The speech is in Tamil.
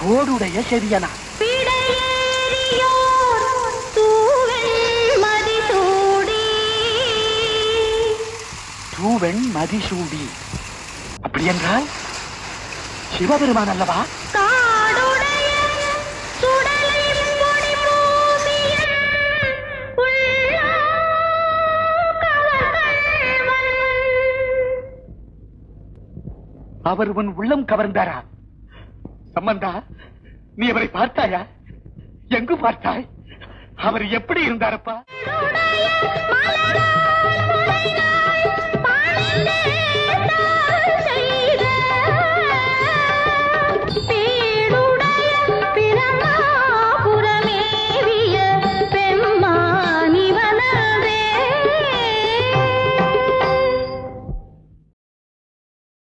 தோடுடைய செவியனா? தூவெண் மதிசூடி. அப்படி என்றால் சிவபெருமான் அல்லவா. அவர் உன் உள்ளம் கவர்ந்தாரா? சம்பந்தா நீ அவரை பார்த்தாயா? எங்கு பார்த்தாய்? அவர் எப்படி இருந்தாரப்பா?